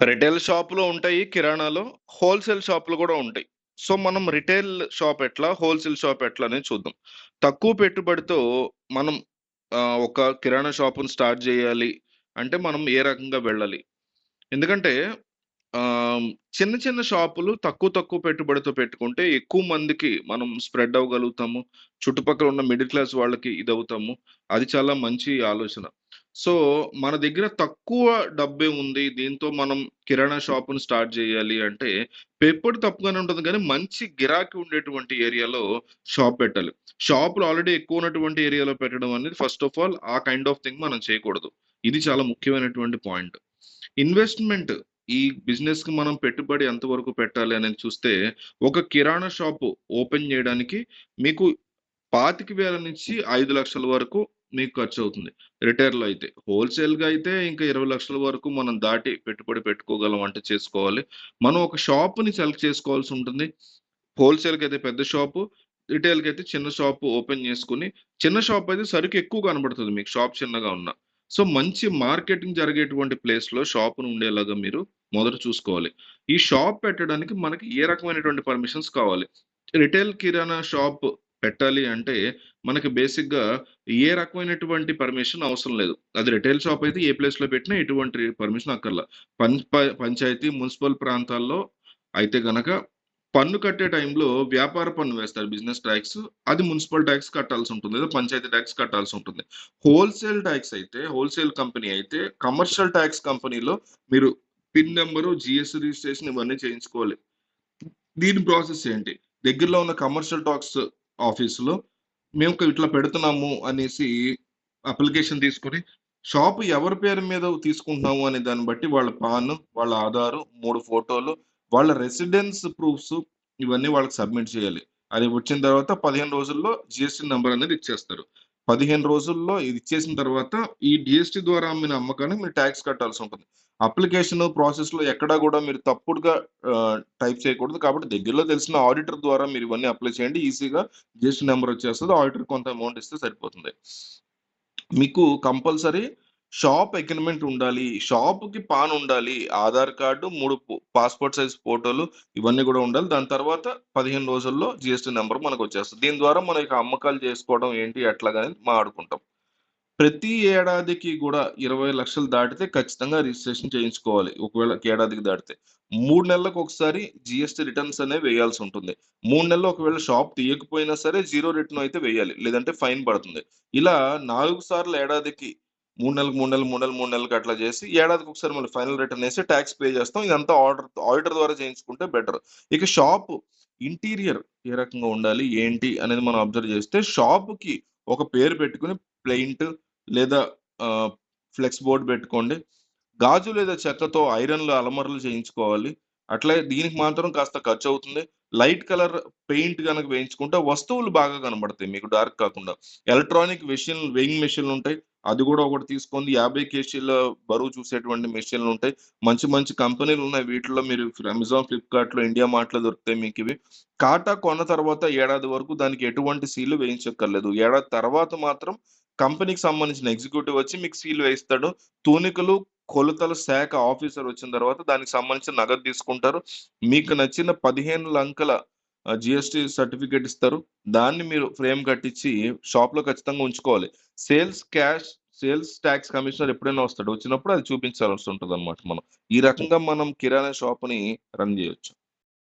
Retail షాపులు ఉంటాయి కిరాణాలో. Wholesale షాపులు కూడా ఉంటాయి. సో, మనం రిటైల్ షాప్ ఎట్లా? హోల్‌సేల్ షాప్ ఎట్లా అనేది చూద్దాం. తక్కువ పెట్టుబడితో మనం ఒక కిరాణా షాపును స్టార్ట్ చేయాలి అంటే మనం ఏ రకంగా వెళ్ళాలి? ఎందుకంటే చిన్న చిన్న షాపులు తక్కువ తక్కువ పెట్టుబడితో పెట్టుకుంటే ఎక్కువ మందికి మనం స్ప్రెడ్ అవ్వగలుగుతాము. చుట్టుపక్కల ఉన్న మిడిల్ క్లాస్ వాళ్ళకి ఇది అవుతాము అది చాలా మంచి ఆలోచన. సో, మన దగ్గర తక్కువ డబ్బే ఉంది. దీంతో మనం కిరాణా షాపుని స్టార్ట్ చేయాలి అంటే పేపర్ తప్పుగానే ఉంటుంది కానీ మంచి గిరాకీ ఉండేటువంటి ఏరియాలో షాప్ పెట్టాలి. షాపులు ఆల్రెడీ ఎక్కువ ఉన్నటువంటి ఏరియాలో పెట్టడం అనేది ఫస్ట్ ఆఫ్ ఆల్ ఆ కైండ్ ఆఫ్ థింగ్ మనం చేయకూడదు. ఇది చాలా ముఖ్యమైనటువంటి పాయింట్. ఇన్వెస్ట్‌మెంట్ ఈ బిజినెస్‌కి మనం పెట్టుబడి ఎంతవరకు పెట్టాలి అనేది చూస్తే ఒక కిరాణా షాపు ఓపెన్ చేయడానికి మీకు పాతిక వేల నుంచి ఐదు లక్షల వరకు మీకు ఖర్చు అవుతుంది రిటైల్‌లో అయితే. హోల్‌సేల్‌గా అయితే ఇంకా ఇరవై లక్షల వరకు మనం దాటి పెట్టుబడి పెట్టుకోగలం అంటే చేసుకోవాలి. మనం ఒక షాప్‌ని సెలెక్ట్ చేసుకోవాల్సి ఉంటుంది. హోల్సేల్కి అయితే పెద్ద షాపు. రిటైల్కి అయితే చిన్న షాపు ఓపెన్ చేసుకుని చిన్న షాప్ అయితే సరుకు ఎక్కువ కనబడుతుంది మీకు షాప్ చిన్నగా ఉన్నా. సో, మంచి మార్కెటింగ్ జరిగేటువంటి ప్లేస్‌లో షాపును ఉండేలాగా మీరు మొదట చూసుకోవాలి. ఈ షాప్ పెట్టడానికి మనకి ఏ రకమైనటువంటి పర్మిషన్స్ కావాలి? రిటైల్ కిరాణా షాప్ పెట్టాలి అంటే మనకి బేసిక్‌గా ఏ రకమైనటువంటి పర్మిషన్ అవసరం లేదు. అది రిటైల్ షాప్ అయితే ఏ ప్లేస్‌లో పెట్టినా ఎటువంటి పర్మిషన్ అక్కర్లా. పం పంచాయతీ, మున్సిపల్ ప్రాంతాల్లో అయితే గనక పన్ను కట్టే టైంలో వ్యాపార పన్ను వేస్తారు బిజినెస్ ట్యాక్స్ అది మున్సిపల్ ట్యాక్స్ కట్టాల్సి ఉంటుంది. లేదా పంచాయతీ ట్యాక్స్ కట్టాల్సి ఉంటుంది. హోల్‌సేల్ ట్యాక్స్ అయితే హోల్‌సేల్ కంపెనీ అయితే కమర్షియల్ ట్యాక్స్ కంపెనీలో మీరు పిన్ నెంబరు జిఎస్టి రిజిస్ట్రేషన్ ఇవన్నీ చేయించుకోవాలి. దీని ప్రాసెస్ ఏంటి? దగ్గరలో ఉన్న కమర్షియల్ టాక్స్ ఆఫీసులో మేము ఇట్లా పెడుతున్నాము అనేసి అప్లికేషన్ తీసుకొని షాప్ ఎవరి పేరు మీద తీసుకుంటున్నాము అనే దాన్ని బట్టి వాళ్ళ పాన్, వాళ్ళ ఆధారు, మూడు ఫోటోలు, వాళ్ళ రెసిడెన్స్ ప్రూఫ్స్ ఇవన్నీ వాళ్ళకి సబ్మిట్ చేయాలి. అది వచ్చిన తర్వాత 15 రోజుల్లో జిఎస్టి నెంబర్ అనేది ఇచ్చేస్తారు. 15 రోజుల్లో ఇది ఇచ్చేసిన తర్వాత ఈ జీఎస్టీ ద్వారా అమ్మిన అమ్మకాన్ని మీరు ట్యాక్స్ కట్టాల్సి ఉంటుంది. అప్లికేషన్ ప్రాసెస్‌లో ఎక్కడా కూడా మీరు తప్పుడుగా టైప్ చేయకూడదు. కాబట్టి దగ్గరలో తెలిసిన ఆడిటర్ ద్వారా మీరు ఇవన్నీ అప్లై చేయండి. ఈజీగా జిఎస్టి నెంబర్ వచ్చేస్తుంది ఆడిటర్ కొంత అమౌంట్ ఇస్తే సరిపోతుంది. మీకు కంపల్సరీ షాప్ అగ్రిమెంట్ ఉండాలి. షాప్‌కి పాన్ ఉండాలి. ఆధార్ కార్డు, మూడు పాస్‌పోర్ట్ సైజ్ ఫోటోలు ఇవన్నీ కూడా ఉండాలి. దాని తర్వాత 15 రోజుల్లో జీఎస్టీ మనకు వచ్చేస్తుంది దీని ద్వారా మనం ఇక అమ్మకాలు చేసుకోవడం ఏంటి ఎట్లాగా మాట్లాడుకుంటాం. ప్రతి ఏడాదికి కూడా ఇరవై లక్షలు దాటితే ఖచ్చితంగా రిజిస్ట్రేషన్ చేయించుకోవాలి. ఒకవేళ ఏడాదికి దాటితే. మూడు నెలలకు ఒకసారి జిఎస్టీ రిటర్న్స్ అనేవి వేయాల్సి ఉంటుంది. మూడు నెలలు ఒకవేళ షాప్ తీయకపోయినా సరే జీరో రిటర్న్ అయితే వేయాలి. లేదంటే ఫైన్ పడుతుంది. ఇలా నాలుగు సార్లు ఏడాదికి మూడు నెలలకు, మూడు నెలలు, మూడు నెలలు, మూడు నెలలకు అట్లా చేసి ఏడాదికి ఒకసారి మళ్ళీ ఫైనల్ రిటర్న్ వేసి ట్యాక్స్ పే చేస్తాం. ఇదంతా ఆర్డర్ ఆడిటర్ ద్వారా చేయించుకుంటే బెటర్. ఇక షాప్ ఇంటీరియర్ ఏ రకంగా ఉండాలి? ఏంటి? అనేది మనం అబ్జర్వ్ చేస్తే షాప్‌కి ఒక పేరు పెట్టుకొని ప్లెయింట్ లేదా ఫ్లెక్స్ బోర్డ్ పెట్టుకోండి. గాజు లేదా చెక్కతో ఐరన్‌లు, అలమరలు చేయించుకోవాలి. అట్లే దీనికి మాత్రం కాస్త ఖర్చు అవుతుంది లైట్ కలర్ పెయింట్ కనుక వేయించుకుంటే వస్తువులు బాగా కనబడతాయి మీకు డార్క్ కాకుండా. ఎలక్ట్రానిక్ మెషిన్ వెయింగ్ మెషిన్‌లుంటాయి. అది కూడా ఒకటి తీసుకోండి. 50 కేజీల బరువు చూసేటువంటి మెషిన్‌లుంటాయి. మంచి మంచి కంపెనీలు ఉన్నాయి వీటిలో మీరు అమెజాన్, ఫ్లిప్‌కార్ట్‌లో, ఇండియా మార్ట్‌లో దొరుకుతాయి మీకు ఇవి కాటా కొన్న తర్వాత ఏడాది వరకు దానికి ఎటువంటి సీలు వేయించక్కర్లేదు. ఏడాది తర్వాత మాత్రం కంపెనీకి సంబంధించిన ఎగ్జిక్యూటివ్ వచ్చి మీకు సీల్ వేయిస్తాడు. తూనికలు, కొలతల శాఖ ఆఫీసర్ వచ్చిన తర్వాత దానికి సంబంధించిన నగదు తీసుకుంటారు. మీకు నచ్చిన పదిహేను లంకల జిఎస్టి సర్టిఫికేట్ ఇస్తారు. దాన్ని మీరు ఫ్రేమ్ కట్టించి షాప్‌లో ఖచ్చితంగా ఉంచుకోవాలి. Sales cash sales tax commissioner ఎప్పుడైనా వస్తాడు. వచ్చినప్పుడు అది చూపించాల్సి ఉంటదన్నమాట మనం. ఈ రకంగా మనం కిరాణా షాప్‌ని రన్ చేయొచ్చు